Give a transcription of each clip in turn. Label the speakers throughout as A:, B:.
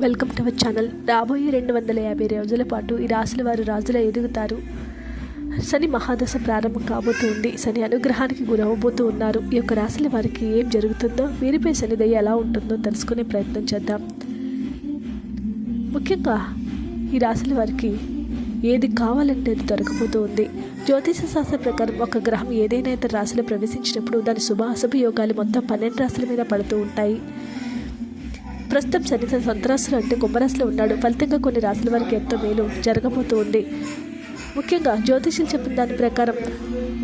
A: Welcome to our channel రాబోయే రెండు వందల యాభై రోజుల పాటు ఈ రాశుల వారు రాజుల ఎదుగుతారు. శని మహాదశ ప్రారంభం కాబోతుంది. శని అనుగ్రహానికి గురవబోతూ ఉన్నారు. ఈ యొక్క రాశుల వారికి ఏం జరుగుతుందో వీరిపై శనిదయ ఎలా ఉంటుందో తెలుసుకునే ప్రయత్నం చేద్దాం. ముఖ్యంగా ఈ రాశుల వారికి ఏది కావాలంటే అది దొరకబోతూ ఉంది జ్యోతిష శాస్త్రం ప్రకారం ఒక గ్రహం ఏదైనా ఇతర రాశిలో ప్రవేశించినప్పుడు దాని శుభ అశుభ యోగాలు మొత్తం పన్నెండు రాశుల మీద పడుతూ ఉంటాయి. ప్రస్తుతం శని సంతరాశులు అంటే కుంభరాశిలో ఉన్నాడు. ఫలితంగా కొన్ని రాశుల వారికి ఎంతో మేలు జరగబోతూ ఉంది. ముఖ్యంగా జ్యోతిష్యులు చెప్పిన దాని ప్రకారం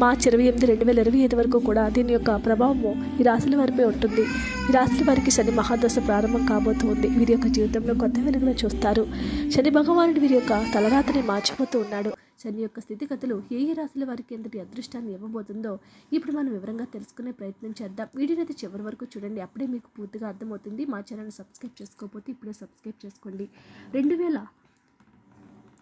A: మార్చి ఇరవై ఎనిమిది రెండు వేల ఇరవై ఐదు వరకు కూడా దీని యొక్క ప్రభావము ఈ రాశుల వారిపై ఉంటుంది. ఈ రాశుల వారికి శని మహాదశ ప్రారంభం కాబోతుంది. వీరి యొక్క జీవితంలో కొత్త వెలుగును చూస్తారు. శని భగవానుడు వీరి యొక్క తలరాతని మార్చిపోతూ ఉన్నాడు. శని యొక్క స్థితిగతులు ఏ ఏ రాశుల వారికి ఎంతటి అదృష్టాన్ని ఇవ్వబోతుందో ఇప్పుడు మనం వివరంగా తెలుసుకునే ప్రయత్నం చేద్దాం. వీడియోని అయితే చివరి వరకు చూడండి. అప్పుడే మీకు పూర్తిగా అర్థమవుతుంది. మా ఛానల్ సబ్స్క్రైబ్ చేసుకోకపోతే ఇప్పుడే సబ్స్క్రైబ్ చేసుకోండి. రెండు వేల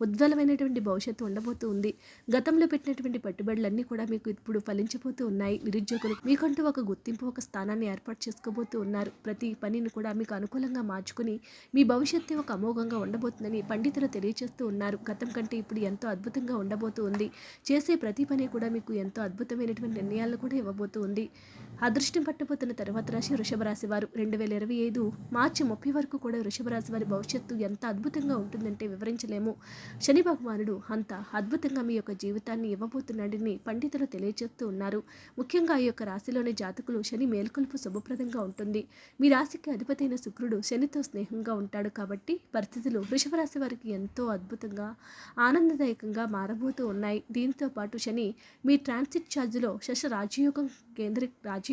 A: ఉజ్వలమైనటువంటి భవిష్యత్తు ఉండబోతూ ఉంది. గతంలో పెట్టినటువంటి పెట్టుబడులన్నీ కూడా మీకు ఇప్పుడు ఫలించబోతూ ఉన్నాయి. నిరుద్యోగులు మీకంటూ ఒక గుర్తింపు ఒక స్థానాన్ని ఏర్పాటు చేసుకోబోతూ ఉన్నారు. ప్రతి పనిని కూడా మీకు అనుకూలంగా మార్చుకుని మీ భవిష్యత్తు ఒక అమోఘంగా ఉండబోతుందని పండితులు తెలియజేస్తూ ఉన్నారు. గతం కంటే ఇప్పుడు ఎంతో అద్భుతంగా ఉండబోతూ ఉంది. చేసే ప్రతి పని కూడా మీకు ఎంతో అద్భుతమైనటువంటి నిర్ణయాలు కూడా ఇవ్వబోతూ ఉంది. అదృష్టం పట్టబోతున్న తర్వాత రాశి వృషభ రాశి వారు రెండు వేల ఇరవై ఐదు మార్చి ముప్పై వరకు కూడా వృషభ రాశి వారి భవిష్యత్తు ఎంత అద్భుతంగా ఉంటుందంటే వివరించలేము. శని భగవానుడు అంత అద్భుతంగా మీ యొక్క జీవితాన్ని ఇవ్వబోతున్నాడని పండితులు తెలియజేస్తూ ఉన్నారు. ముఖ్యంగా ఈ యొక్క రాశిలోని జాతకులు శని మేల్కొల్పు శుభప్రదంగా ఉంటుంది. మీ రాశికి అధిపతైన శుక్రుడు శనితో స్నేహంగా ఉంటాడు కాబట్టి పరిస్థితులు వృషభ రాశి వారికి ఎంతో అద్భుతంగా ఆనందదాయకంగా మారబోతూ ఉన్నాయి. దీంతో పాటు శని మీ ట్రాన్సిట్ ఛార్జ్లో శశ రాజయోగం కేంద్ర రాజయోగం